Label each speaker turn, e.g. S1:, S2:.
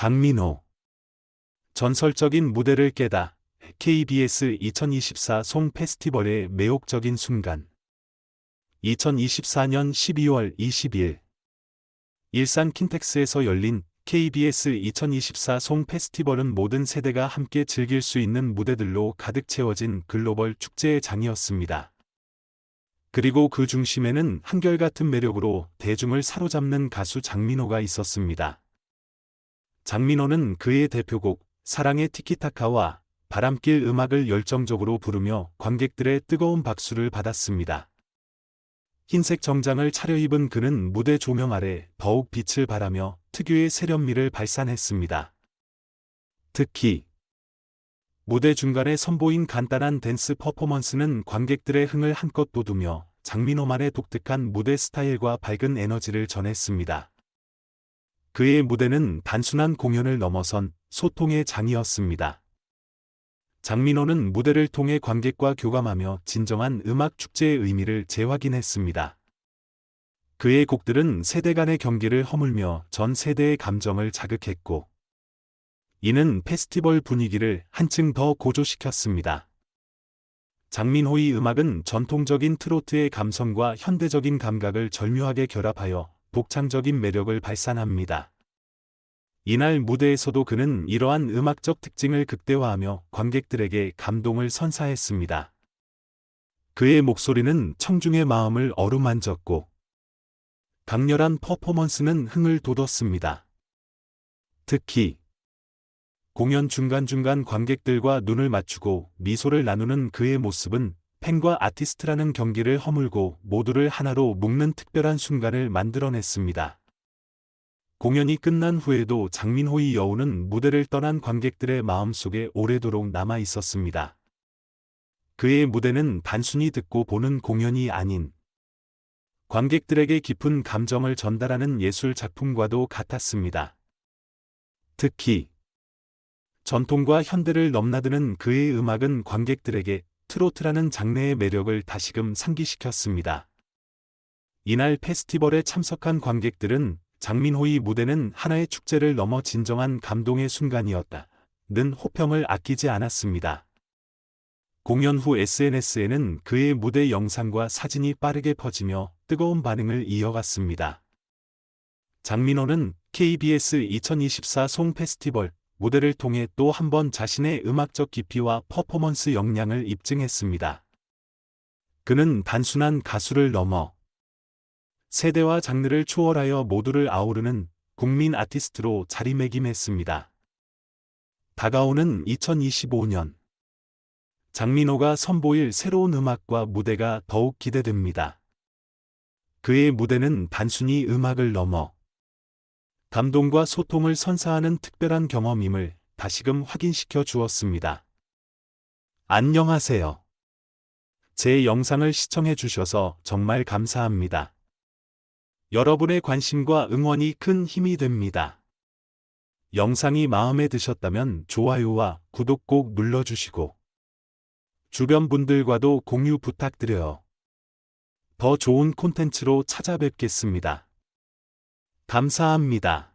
S1: 장민호 전설적인 무대를 깨다 KBS 2024 송 페스티벌의 매혹적인 순간 2024년 12월 20일 일산 킨텍스에서 열린 KBS 2024 송 페스티벌은 모든 세대가 함께 즐길 수 있는 무대들로 가득 채워진 글로벌 축제의 장이었습니다. 그리고 그 중심에는 한결같은 매력으로 대중을 사로잡는 가수 장민호가 있었습니다. 장민호는 그의 대표곡 사랑의 티키타카와 바람길 음악을 열정적으로 부르며 관객들의 뜨거운 박수를 받았습니다. 흰색 정장을 차려입은 그는 무대 조명 아래 더욱 빛을 발하며 특유의 세련미를 발산했습니다. 특히 무대 중간에 선보인 간단한 댄스 퍼포먼스는 관객들의 흥을 한껏 돋우며 장민호만의 독특한 무대 스타일과 밝은 에너지를 전했습니다. 그의 무대는 단순한 공연을 넘어선 소통의 장이었습니다. 장민호는 무대를 통해 관객과 교감하며 진정한 음악 축제의 의미를 재확인했습니다. 그의 곡들은 세대 간의 경계를 허물며 전 세대의 감정을 자극했고, 이는 페스티벌 분위기를 한층 더 고조시켰습니다. 장민호의 음악은 전통적인 트로트의 감성과 현대적인 감각을 절묘하게 결합하여 독창적인 매력을 발산합니다. 이날 무대에서도 그는 이러한 음악적 특징을 극대화하며 관객들에게 감동을 선사했습니다. 그의 목소리는 청중의 마음을 어루만졌고 강렬한 퍼포먼스는 흥을 돋웠습니다. 특히 공연 중간중간 관객들과 눈을 맞추고 미소를 나누는 그의 모습은 팬과 아티스트라는 경기를 허물고 모두를 하나로 묶는 특별한 순간을 만들어냈습니다. 공연이 끝난 후에도 장민호의 여우는 무대를 떠난 관객들의 마음속에 오래도록 남아 있었습니다. 그의 무대는 단순히 듣고 보는 공연이 아닌 관객들에게 깊은 감정을 전달하는 예술 작품과도 같았습니다. 특히 전통과 현대를 넘나드는 그의 음악은 관객들에게 트로트라는 장르의 매력을 다시금 상기시켰습니다. 이날 페스티벌에 참석한 관객들은 장민호의 무대는 하나의 축제를 넘어 진정한 감동의 순간이었다. 는 호평을 아끼지 않았습니다. 공연 후 SNS에는 그의 무대 영상과 사진이 빠르게 퍼지며 뜨거운 반응을 이어갔습니다. 장민호는 KBS 2024 송 페스티벌 무대를 통해 또 한 번 자신의 음악적 깊이와 퍼포먼스 역량을 입증했습니다. 그는 단순한 가수를 넘어 세대와 장르를 초월하여 모두를 아우르는 국민 아티스트로 자리매김했습니다. 다가오는 2025년 장민호가 선보일 새로운 음악과 무대가 더욱 기대됩니다. 그의 무대는 단순히 음악을 넘어 감동과 소통을 선사하는 특별한 경험임을 다시금 확인시켜 주었습니다. 안녕하세요. 제 영상을 시청해 주셔서 정말 감사합니다. 여러분의 관심과 응원이 큰 힘이 됩니다. 영상이 마음에 드셨다면 좋아요와 구독 꼭 눌러주시고 주변 분들과도 공유 부탁드려요. 더 좋은 콘텐츠로 찾아뵙겠습니다. 감사합니다.